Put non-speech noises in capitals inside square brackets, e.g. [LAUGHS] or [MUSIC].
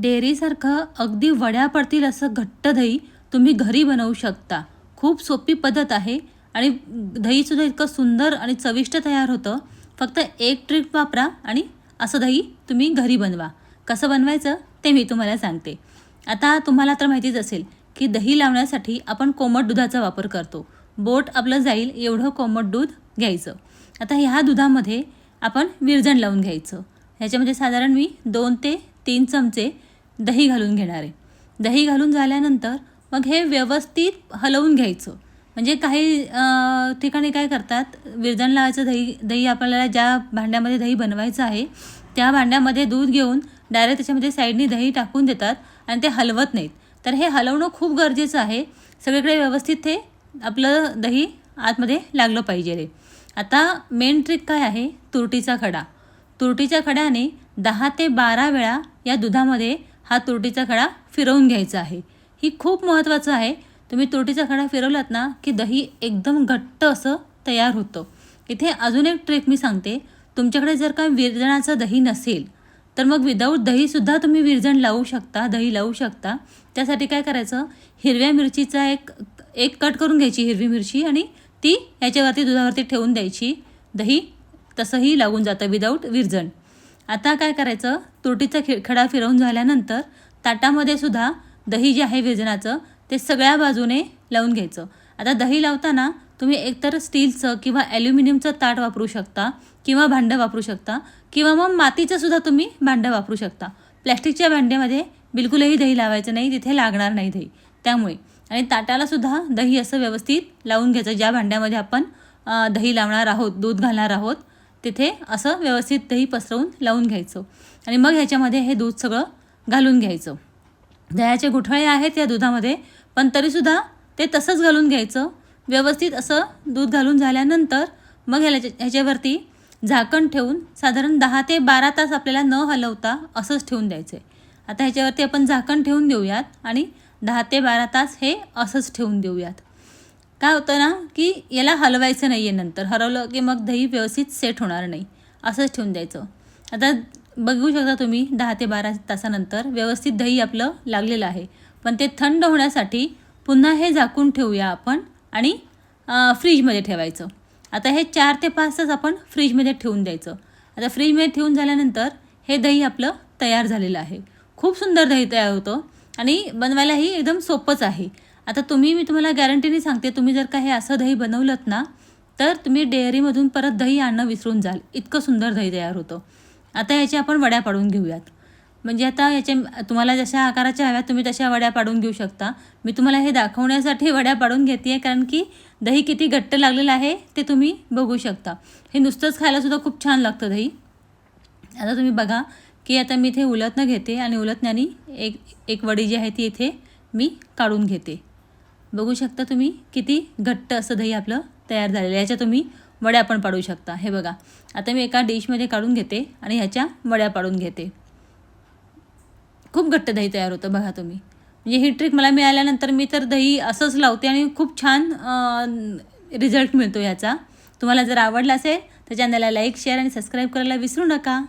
डेअरीसारखं अगदी वड्या पडतील असं घट्ट दही तुम्ही घरी बनवू शकता. खूप सोपी पद्धत आहे आणि दहीसुद्धा इतकं सुंदर आणि चविष्ट तयार होतं. फक्त एक ट्रिक वापरा आणि असं दही तुम्ही घरी बनवा. कसं बनवायचं ते मी तुम्हाला सांगते. आता तुम्हाला तर माहितीच असेल की दही लावण्यासाठी आपण कोमट दुधाचा वापर करतो. बोट आपलं जाईल एवढं कोमट दूध घ्यायचं. आता ह्या दुधामध्ये आपण विरजण लावून घ्यायचं. ह्याच्यामध्ये साधारण मी दोन ते तीन चमचे दही घालून घेणार आहे. दही घालून झाल्यानंतर मग हे व्यवस्थित हलवून घ्यायचं. म्हणजे काही ठिकाणी काय करतात विरजण लावायचं दही दही आपल्याला ज्या भांड्यामध्ये दही बनवायचं आहे त्या भांड्यामध्ये दूध घेऊन डायरेक्ट त्याच्यामध्ये साईडनी दही टाकून देतात आणि ते हलवत नाहीत. तर हे हलवणं खूप गरजेचं आहे. सगळीकडे व्यवस्थित ते आपलं दही आतमध्ये लागलं पाहिजे रे. आता मेन ट्रिक काय आहे? तुरटीचा खडा. तुरटीच्या खड्याने दहा ते बारा वेळा या दुधामध्ये हा तुरटीचा खडा फिरवून घ्यायचा आहे. ही खूप महत्त्वाचं आहे. तुम्ही तुरटीचा खडा फिरवलात ना की दही एकदम घट्ट असं तयार होतं. इथे अजून एक ट्रिक मी सांगते. तुमच्याकडे जर का विरजणाचं दही नसेल तर मग विदाऊट दहीसुद्धा तुम्ही विरजण लावू शकता दही लावू शकता. त्यासाठी काय करायचं? हिरव्या मिरचीचा एक एक कट करून घ्यायची हिरवी मिरची आणि ती ह्याच्यावरती दुधावरती ठेवून द्यायची. दही तसंही लागून जातं विदाऊट विरजण. आता काय करायचं? तुरटीचा खे खडा फिरवून झाल्यानंतर ताटामध्ये सुद्धा दही जे आहे वेजनाचं ते सगळ्या बाजूने लावून घ्यायचं. आता दही लावताना तुम्ही एकतर स्टीलचं किंवा ॲल्युमिनियमचं ताट वापरू शकता किंवा भांडं वापरू शकता किंवा मग मातीचं सुद्धा तुम्ही भांडं वापरू शकता. प्लॅस्टिकच्या भांड्यामध्ये बिलकुलही दही लावायचं नाही तिथे लागणार नाही दही. त्यामुळे आणि ताटालासुद्धा दही असं व्यवस्थित लावून घ्यायचं. ज्या भांड्यामध्ये आपण दही लावणार आहोत दूध घालणार आहोत तिथे असं व्यवस्थित दही पसरवून लावून घ्यायचं. आणि मग ह्याच्यामध्ये हे दूध सगळं घालून घ्यायचं. दह्याचे गुठळे आहेत या दुधामध्ये पण तरीसुद्धा ते तसंच घालून घ्यायचं. व्यवस्थित असं दूध घालून झाल्यानंतर मग ह्याला ह्याच्यावरती झाकण ठेवून साधारण दहा ते बारा तास आपल्याला न हलवता असंच ठेवून द्यायचं आहे. आता ह्याच्यावरती आपण झाकण ठेवून देऊयात आणि दहा ते बारा तास हे असंच ठेवून देऊयात. काय होतं ना की याला हलवायचं नाही आहे नंतर. हरवलं की मग दही व्यवस्थित सेट होणार नाही. असंच ठेवून द्यायचं. आता बघू शकता तुम्ही दहा ते बारा तासानंतर व्यवस्थित दही आपलं लागलेलं आहे. पण ते थंड होण्यासाठी पुन्हा हे झाकून ठेवूया आपण आणि फ्रीजमध्ये ठेवायचं. आता हे चार ते पाच तास आपण फ्रीजमध्ये ठेवून द्यायचं. आता फ्रीजमध्ये ठेवून झाल्यानंतर हे दही आपलं तयार झालेलं आहे. खूप सुंदर दही तयार होतं आणि बनवायलाही एकदम सोपंच आहे. आता तुम्ही मी तुम्हाला गॅरंटीने सांगते तुम्ही जर का हे असं दही बनवलं ना तर तुम्ही डेअरीमधून परत दही आणणं विसरून जाल. इतकं सुंदर दही तयार होतं. आता याच्या आपण वड्या पाडून घेऊयात. म्हणजे आता याचे तुम्हाला जशा आकाराच्या हव्यात तुम्ही तशा वड्या पाडून घेऊ शकता. मी तुम्हाला हे दाखवण्यासाठी [LAUGHS] वड्या पाडून घेते आहे कारण की दही किती घट्ट लागलेलं आहे ते तुम्ही बघू शकता. हे नुसतंच खायलासुद्धा खूप छान लागतं दही. आता तुम्ही बघा की आता मी इथे उलटणं घेते आणि उलटण्याने एक एक वडी जी आहे ती इथे मी काढून घेते. बघू शकता तुम्ही किती घट्ट असं दही आपलं तयार झालेलं आहे. याच्या तुम्ही वड्या पण पाडू शकता. हे बघा. आता मी एका डिशमध्ये काढून घेते आणि ह्याच्या वड्या पाडून घेते. खूप घट्ट दही तयार होतं बघा तुम्ही. म्हणजे ही ट्रिक मला मिळाल्यानंतर मी तर दही असंच लावते आणि खूप छान रिझल्ट मिळतो ह्याचा. तुम्हाला जर आवडला असेल तर चॅनलला लाईक शेअर आणि सबस्क्राईब करायला विसरू नका.